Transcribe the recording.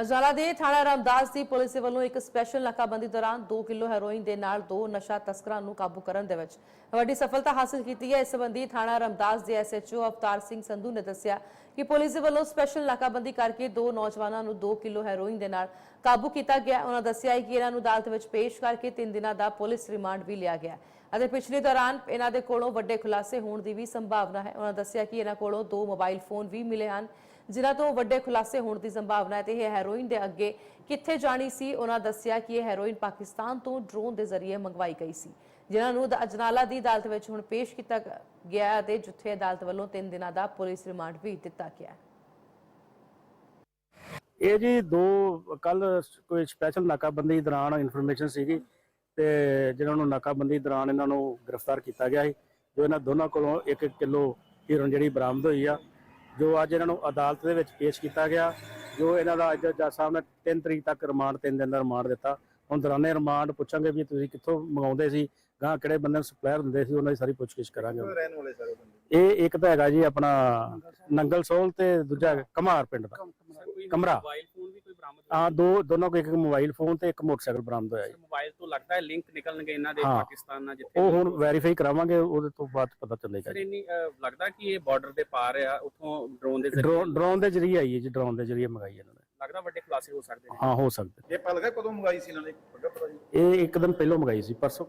ਹਜ਼ਾਰਾ ਦੇ ਥਾਣਾ ਰਾਮਦਾਸ ਦੀ ਪੁਲਿਸ ਵੱਲੋਂ ਇੱਕ ਸਪੈਸ਼ਲ ਨਾਕਾਬੰਦੀ ਦੌਰਾਨ 2 ਕਿਲੋ ਹੈਰੋਇਨ ਦੇ ਨਾਲ ਦੋ ਨਸ਼ਾ ਤਸਕਰਾਂ ਨੂੰ ਕਾਬੂ ਕਰਨ ਦੇ ਵਿੱਚ ਵੱਡੀ ਸਫਲਤਾ ਹਾਸਲ ਕੀਤੀ ਹੈ। ਇਸ ਸੰਬੰਧੀ ਥਾਣਾ ਰਾਮਦਾਸ ਦੇ ਐਸਐਚਓ ਅਵਤਾਰ ਸਿੰਘ ਸੰਧੂ ਨੇ ਦੱਸਿਆ ਕਿ ਪੁਲਿਸ ਦੇ ਵੱਲੋਂ ਸਪੈਸ਼ਲ ਨਾਕਾਬੰਦੀ ਕਰਕੇ ਦੋ ਨੌਜਵਾਨਾਂ ਨੂੰ 2 ਕਿਲੋ ਹੈਰੋਇਨ ਦੇ ਨਾਲ ਕਾਬੂ ਕੀਤਾ ਗਿਆ। ਉਹਨਾਂ ਦੱਸਿਆ ਹੈ ਕਿ ਇਹਨਾਂ ਨੂੰ ਅਦਾਲਤ ਵਿੱਚ ਪੇਸ਼ ਕਰਕੇ 3 ਦਿਨਾਂ ਦਾ ਪੁਲਿਸ ਰਿਮਾਂਡ ਵੀ ਲਿਆ ਗਿਆ। ਅਤੇ ਪਿਛਲੇ ਦੌਰਾਨ ਇਹਨਾਂ ਦੇ ਕੋਲੋਂ ਵੱਡੇ ਖੁਲਾਸੇ ਹੋਣ ਦੀ ਵੀ ਸੰਭਾਵਨਾ ਹੈ। ਉਹਨਾਂ ਦੱਸਿਆ ਕਿ ਇਹਨਾਂ ਕੋਲੋਂ ਦੋ ਮੋਬਾਈਲ ਫੋਨ ਵੀ ਮਿਲੇ ਹਨ, ਜਿਨ੍ਹਾਂ ਤੋਂ ਵੱਡੇ ਖੁਲਾਸੇ ਹੋਣ ਦੀ ਸੰਭਾਵਨਾ ਹੈ। ਤੇ ਇਹ ਹੈਰੋਇਨ ਦੇ ਅੱਗੇ ਕਿੱਥੇ ਜਾਣੀ ਸੀ, ਉਹਨਾਂ ਦੱਸਿਆ ਕਿ ਇਹ ਹੈਰੋਇਨ ਪਾਕਿਸਤਾਨ ਤੋਂ ਡਰੋਨ ਦੇ ਜ਼ਰੀਏ ਮੰਗਵਾਈ ਗਈ ਸੀ। ਜਿਨ੍ਹਾਂ ਨੂੰ ਅਜਨਾਲਾ ਦੀ ਅਦਾਲਤ ਵਿੱਚ ਹੁਣ ਪੇਸ਼ ਕੀਤਾ ਗਿਆ ਹੈ ਜਿੱਥੇ ਅਦਾਲਤ ਵੱਲੋਂ 3 ਦਿਨਾਂ ਦਾ ਪੁਲਿਸ ਰਿਮਾਂਡ ਵੀ ਦਿੱਤਾ ਗਿਆ ਇਹ ਜੀ ਦੋ ਕੱਲ ਕੋਈ ਸਪੈਸ਼ਲ ਨਾਕਾਬੰਦੀ ਦੌਰਾਨ ਇਨਫੋਰਮੇਸ਼ਨ ਸੀਗੀ ਤੇ ਜਿਹਨਾਂ ਨੂੰ ਨਾਕਾਬੰਦੀ ਦੌਰਾਨ ਇਹਨਾਂ ਨੂੰ ਗ੍ਰਿਫਤਾਰ ਕੀਤਾ ਗਿਆ ਸੀ, ਜੋ ਇਹਨਾਂ ਦੋਨਾਂ ਕੋਲੋਂ 1 ਕਿਲੋ ਹੀਰੋਇਨ ਜਿਹੜੀ ਬਰਾਮਦ ਹੋਈ ਆ, ਜੋ ਅੱਜ ਇਹਨਾਂ ਨੂੰ ਅਦਾਲਤ ਦੇ ਵਿੱਚ ਪੇਸ਼ ਕੀਤਾ ਗਿਆ, ਜੋ ਇਹਨਾਂ ਦਾ ਅੱਜ ਜੱਜ ਸਾਹਿਬ ਨੇ 3 ਤਰੀਕ ਤੱਕ ਰਿਮਾਂਡ 3 ਦਿਨ ਦਾ ਰਿਮਾਂਡ ਦਿੱਤਾ। ਹੁਣ ਦੌਰਾਨੇ ਰਿਮਾਂਡ ਪੁੱਛਾਂਗੇ ਵੀ ਤੁਸੀਂ ਕਿੱਥੋਂ ਮੰਗਾਉਂਦੇ ਸੀ ਗਾਂ ਕਿਹੜੇ ਬੰਦੇ ਨੂੰ ਸਪਲਾਇਰ ਹੁੰਦੇ ਸੀ ਉਹਨਾਂ ਦੀ ਸਾਰੀ ਪੁੱਛਗਿੱਛ ਕਰਾਂਗੇ ਰਹਿਣ ਵਾਲੇ ਸਾਰੇ ਬੰਦੇ। ਇਹ ਇੱਕ ਤਾਂ ਹੈਗਾ ਜੀ ਆਪਣਾ ਨੰਗਲ ਸੋਲ ਤੇ ਦੂਜਾ ਕਮਾਰ ਪਿੰਡ ਦਾ। ਕਮਰਾ। ਮੋਬਾਈਲ ਫੋਨ ਵੀ ਕੋਈ ਬਰਾਮਦ ਹਾਂ ਦੋ ਦੋਨੋਂ ਕੋਲ ਇੱਕ ਮੋਬਾਈਲ ਫੋਨ ਤੇ ਇੱਕ ਮੋਟਰਸਾਈਕਲ ਬਰਾਮਦ ਹੋਇਆ ਜੀ। ਮੋਬਾਈਲ ਤੋਂ ਲੱਗਦਾ ਹੈ ਲਿੰਕ ਨਿਕਲਣਗੇ ਇਹਨਾਂ ਦੇ। ਪਾਕਿਸਤਾਨ ਨਾਲ ਜਿੱਥੇ ਉਹ ਹੁਣ ਵੈਰੀਫਾਈ ਕਰਾਵਾਂਗੇ ਉਹਦੇ ਤੋਂ ਬਾਅਦ ਪਤਾ ਚੱਲੇਗਾ ਸਰ ਜੀ। ਇੰਨੀ ਲੱਗਦਾ ਕਿ ਇਹ ਬਾਰਡਰ ਦੇ ਪਾਰ ਆ ਉਥੋਂ ਡਰੋਨ ਦੇ ਜ਼ਰੀਏ ਡਰੋਨ ਦੇ ਜਰੀਏ ਆਈ ਹੈ ਜੀ ਡਰੋਨ ਦੇ ਜਰੀਏ ਮੰਗਾਈ ਇਹਨਾਂ ਲੱਗਦਾ ਵੱਡੇ ਖੁਲਾਸੇ ਹੋ ਸਕਦੇ ਨੇ। ਹਾਂ ਹੋ ਸਕਦਾ ਇਹ ਪਤਾ ਲੱਗਾ ਕਦੋਂ ਮੰਗਾਈ ਸੀ ਇਹਨਾਂ ਨੇ? ਪਤਾ ਪਤਾ ਜੀ। ਇਹ ਇੱਕ ਦਿਨ ਪਹਿਲਾਂ ਮੰਗਾਈ ਸੀ ਪਰਸੋਂ।